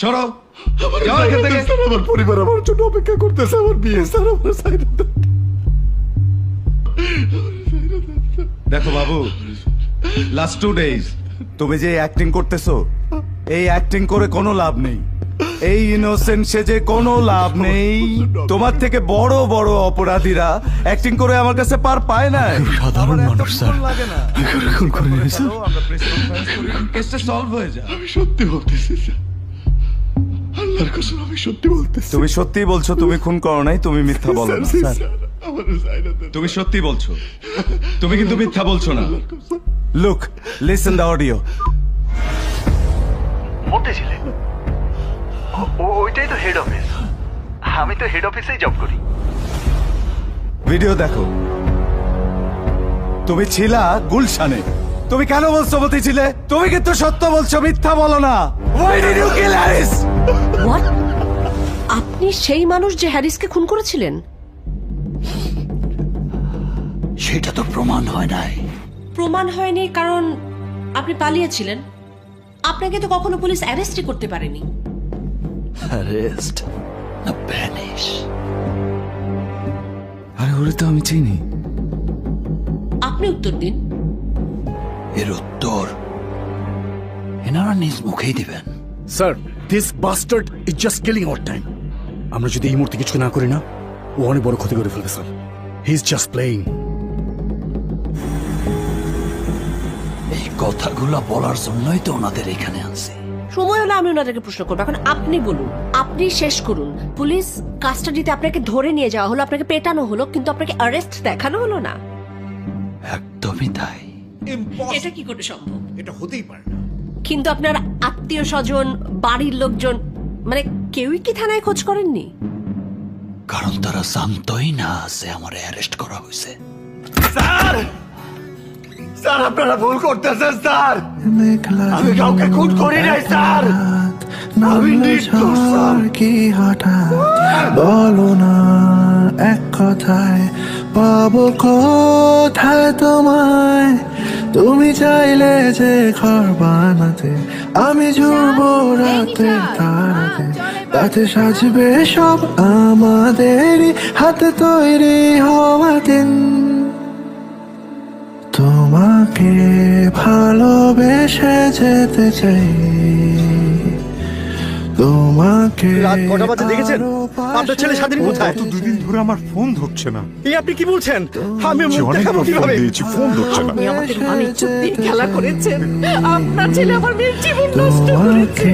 সরো। যাও এখান থেকে। আমার পরিবার আমার জন্য অপেক্ষা করতেছে আমার বিয়ে স্যার আমার সাইড দেখো বাবু লাস্ট টু ডেজ তুমি যে অ্যাক্টিং করতেছো এই অ্যাক্টিং করে কোনো লাভ নেই। এই ইনোসেন্ট সেজে কোনো লাভ নেই। তোমার থেকে বড় বড় অপরাধীরা অ্যাক্টিং করে আমার কাছে পার পায় না। সাধারণ মানুষ, স্যার। লাগে না। করে নিয়ে, স্যার। চলো, আমরা প্রেস কনফারেন্স করি। কেসটা সলভ হয়ে যায় আমি সত্যি বলতেছি স্যার। আল্লাহর কসম আমি সত্যি বলতেছি। তুমি সত্যি বলছো তুমি খুন করো নাই তুমি মিথ্যা বলো না স্যার, তুমি সত্যি বলছো। তুমি কিন্তু মিথ্যা বলছো না। লুক লিসেন দ্য অডিও ওইটাই তো হেড অফিস আমি তো হেড অফিসেই জব করি। ভিডিও দেখো। তুমি ছিলা গুলশানে। তুমি কেন বলছো ছিলে? তুমি কিন্তু সত্য বলছো মিথ্যা বলো না। Why did you kill Harris? What আপনি সেই মানুষ যে হ্যারিসকে খুন করেছিলেন? সেটা তো প্রমাণ হয় নাই। প্রমাণ হয়নি কারণ আপনি পালিয়েছিলেন। আপনাকে তো কখনো পুলিশ অ্যারেস্টই করতে পারেনি। অ্যারেস্ট? না ব্যানিশ আরে ওরে তো আমি চিনি। আপনি উত্তর দিন। এর উত্তর এনারা নিজ মুখেই দিবেন। Sir this bastard is just killing our time আমরা যদি এই মুহূর্তে কিছু না করি না ও অনেক বড় ক্ষতি করে ফেলবে sir he is just playing এই কথাগুলো বলার জন্যই তো ওনাদের এখানে আনছি। সময় হলে আমি ওনাদেরকে প্রশ্ন করব। এখন আপনি বলুন আপনি শেষ করুন। পুলিশ কাস্টাডিতে আপনাকে ধরে নিয়ে যাওয়া হলো আপনাকে পেটানো হলো কিন্তু আপনাকে অ্যারেস্ট দেখানো হলো না। একদমই তাই। এটা কি করে সম্ভব? এটা হতেই পারে না। কিন্তু আপনার আত্মীয় স্বজন বাড়ির লোকজন মানে কেউই কি থানায় খোঁজ করেননি? কারণ তারা জানতই না যে আমার অ্যারেস্ট করা হয়েছে। স্যার! আপনারা ভুল করতেছেন স্যার! আমি কাউকে খুন করি নাই স্যার! আমি নির্দোষ স্যার! কি হঠাৎ বলো না এক কথায় পাবো কোথায় তোমায়? তুমি চাইলে যে ঘর বানাতে আমি জুড়বো রাতে তারাতে। তাতে সাজবে সব আমাদের হাতে তৈরি হওয়া দিন। তোমাকে ভালোবেসে যেতে চাই। তোমাকে রাত কটা বাজে দেখেছেন? আপনার ছেলে স্বাধীন কোথায়? গত দুদিন ধরে আমার ফোন ধরছে না। এই আপনি কি বলছেন? আমি মুখ দেখাবো ফোন কীভাবে? দিয়েছি ফোন ধরছে না। আপনি আমাদের মান ইজ্জত খেলা করেছেন। আপনার ছেলে আমার মেয়ের জীবন নষ্ট করেছে।